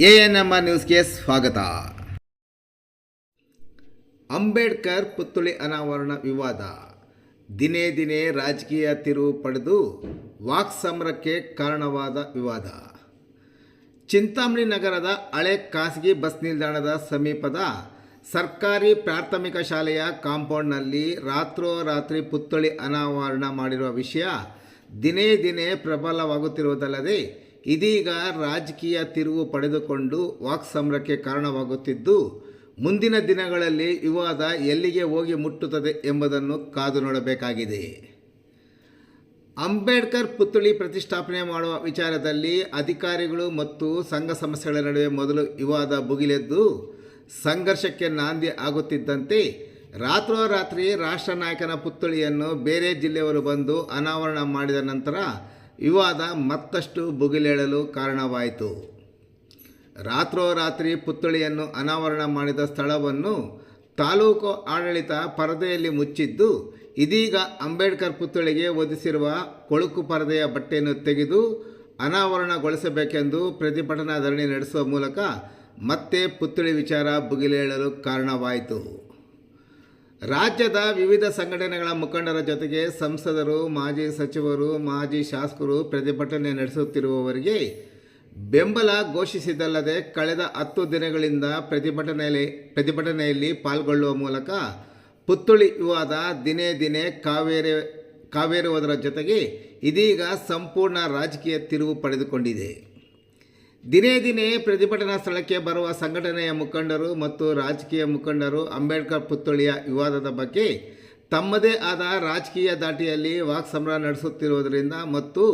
A N M R ನ್ಯೂಸ್ಗೆ ಸ್ವಾಗತ. ಅಂಬೇಡ್ಕರ್ ಪುತ್ಥಳಿ ಅನಾವರಣ ವಿವಾದ. ದಿನೇ ದಿನೇ ರಾಜಕೀಯ ತಿರುವು ಪಡೆದು ವಾಕ್ ಸಮರಕ್ಕೆ ಕಾರಣವಾದ ವಿವಾದ. ಚಿಂತಾಮಣಿ ನಗರದ ಹಳೆ ಖಾಸಗಿ ಬಸ್ ನಿಲ್ದಾಣದ ಸಮೀಪದ ಸರ್ಕಾರಿ ಪ್ರಾಥಮಿಕ ಶಾಲೆಯ ಕಾಂಪೌಂಡ್ನಲ್ಲಿ ರಾತ್ರೋರಾತ್ರಿ ಪುತ್ಥಳಿ ಅನಾವರಣ ಮಾಡಿರುವ ವಿಷಯ ದಿನೇ ದಿನೇ ಪ್ರಬಲವಾಗುತ್ತಿರುವುದಲ್ಲದೆ ಇದೀಗ ರಾಜಕೀಯ ತಿರುವು ಪಡೆದುಕೊಂಡು ವಾಕ್ ಸಮರಕ್ಕೆ ಕಾರಣವಾಗುತ್ತಿದ್ದು, ಮುಂದಿನ ದಿನಗಳಲ್ಲಿ ವಿವಾದ ಎಲ್ಲಿಗೆ ಹೋಗಿ ಮುಟ್ಟುತ್ತದೆ ಎಂಬುದನ್ನು ಕಾದು ನೋಡಬೇಕಾಗಿದೆ. ಅಂಬೇಡ್ಕರ್ ಪುತ್ಥಳಿ ಪ್ರತಿಷ್ಠಾಪನೆ ಮಾಡುವ ವಿಚಾರದಲ್ಲಿ ಅಧಿಕಾರಿಗಳು ಮತ್ತು ಸಂಘ ಸಂಸ್ಥೆಗಳ ನಡುವೆ ಮೊದಲು ವಿವಾದ ಭುಗಿಲೆದ್ದು, ಸಂಘರ್ಷಕ್ಕೆ ನಾಂದಿ ಆಗುತ್ತಿದ್ದಂತೆ ರಾತ್ರೋರಾತ್ರಿ ರಾಷ್ಟ್ರ ನಾಯಕನ ಪುತ್ಥಳಿಯನ್ನು ಬೇರೆ ಜಿಲ್ಲೆಯವರು ಬಂದು ಅನಾವರಣ ಮಾಡಿದ ನಂತರ ವಿವಾದ ಮತ್ತಷ್ಟು ಬುಗಿಲೇಳಲು ಕಾರಣವಾಯಿತು. ರಾತ್ರೋರಾತ್ರಿ ಪುತ್ಥಳಿಯನ್ನು ಅನಾವರಣ ಮಾಡಿದ ಸ್ಥಳವನ್ನು ತಾಲೂಕು ಆಡಳಿತ ಪರದೆಯಲ್ಲಿ ಮುಚ್ಚಿದ್ದು, ಇದೀಗ ಅಂಬೇಡ್ಕರ್ ಪುತ್ಥಳಿಗೆ ಒದಿಸಿರುವ ಕೊಳುಕು ಪರದೆಯ ಬಟ್ಟೆಯನ್ನು ತೆಗೆದು ಅನಾವರಣಗೊಳಿಸಬೇಕೆಂದು ಪ್ರತಿಭಟನಾ ಧರಣಿ ನಡೆಸುವ ಮೂಲಕ ಮತ್ತೆ ಪುತ್ಥಳಿ ವಿಚಾರ ಬುಗಿಲೇಳಲು ಕಾರಣವಾಯಿತು. ರಾಜ್ಯದ ವಿವಿಧ ಸಂಘಟನೆಗಳ ಮುಖಂಡರ ಜೊತೆಗೆ ಸಂಸದರು, ಮಾಜಿ ಸಚಿವರು, ಮಾಜಿ ಶಾಸಕರು ಪ್ರತಿಭಟನೆ ನಡೆಸುತ್ತಿರುವವರಿಗೆ ಬೆಂಬಲ ಘೋಷಿಸಿದ್ದಲ್ಲದೆ ಕಳೆದ ಹತ್ತು ದಿನಗಳಿಂದ ಪ್ರತಿಭಟನೆಯಲ್ಲಿ ಪ್ರತಿಭಟನೆಯಲ್ಲಿ ಪಾಲ್ಗೊಳ್ಳುವ ಮೂಲಕ ಪುತ್ತುಳಿ ವಿವಾದ ದಿನೇ ದಿನೇ ಕಾವೇರಿ, ಕಾವೇರುವುದರ ಜೊತೆಗೆ ಇದೀಗ ಸಂಪೂರ್ಣ ರಾಜಕೀಯ ತಿರುವು ಪಡೆದುಕೊಂಡಿದೆ. ದಿನೇ ದಿನೇ ಪ್ರತಿಭಟನಾ ಸ್ಥಳಕ್ಕೆ ಬರುವ ಸಂಘಟನೆಯ ಮುಖಂಡರು ಮತ್ತು ರಾಜಕೀಯ ಮುಖಂಡರು ಅಂಬೇಡ್ಕರ್ ಪುತ್ಥಳಿಯ ವಿವಾದದ ಬಗ್ಗೆ ತಮ್ಮದೇ ಆದ ರಾಜಕೀಯ ದಾಟಿಯಲ್ಲಿ ವಾಕ್ಸಮರ ನಡೆಸುತ್ತಿರುವುದರಿಂದ ಮತ್ತು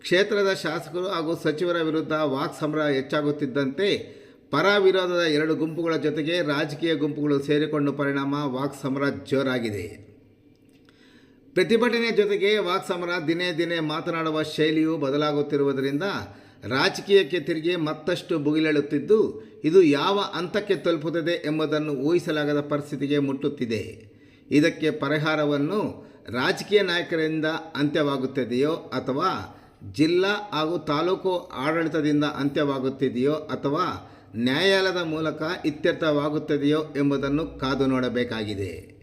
ಕ್ಷೇತ್ರದ ಶಾಸಕರು ಹಾಗೂ ಸಚಿವರ ವಿರುದ್ಧ ವಾಕ್ಸಮರ ಹೆಚ್ಚಾಗುತ್ತಿದ್ದಂತೆ ಪರ ವಿರೋಧದ ಎರಡು ಗುಂಪುಗಳ ಜೊತೆಗೆ ರಾಜಕೀಯ ಗುಂಪುಗಳು ಸೇರಿಕೊಂಡು ಪರಿಣಾಮ ವಾಕ್ಸಮರ ಜೋರಾಗಿದೆ. ಪ್ರತಿಭಟನೆ ಜೊತೆಗೆ ವಾಕ್ಸಮರ ದಿನೇ ದಿನೇ ಮಾತನಾಡುವ ಶೈಲಿಯು ಬದಲಾಗುತ್ತಿರುವುದರಿಂದ ರಾಜಕೀಯಕ್ಕೆ ತಿರುಗಿ ಮತ್ತಷ್ಟು ಭುಗಿಲೇಳುತ್ತಿದ್ದು ಇದು ಯಾವ ಹಂತಕ್ಕೆ ತಲುಪುತ್ತದೆ ಎಂಬುದನ್ನು ಊಹಿಸಲಾಗದ ಪರಿಸ್ಥಿತಿಗೆ ಮುಟ್ಟುತ್ತಿದೆ. ಇದಕ್ಕೆ ಪರಿಹಾರವನ್ನು ರಾಜಕೀಯ ನಾಯಕರಿಂದ ಅಂತ್ಯವಾಗುತ್ತಿದೆಯೋ ಅಥವಾ ಜಿಲ್ಲಾ ಹಾಗೂ ತಾಲೂಕು ಆಡಳಿತದಿಂದ ಅಂತ್ಯವಾಗುತ್ತಿದೆಯೋ ಅಥವಾ ನ್ಯಾಯಾಲಯದ ಮೂಲಕ ಇತ್ಯರ್ಥವಾಗುತ್ತದೆಯೋ ಎಂಬುದನ್ನು ಕಾದು ನೋಡಬೇಕಾಗಿದೆ.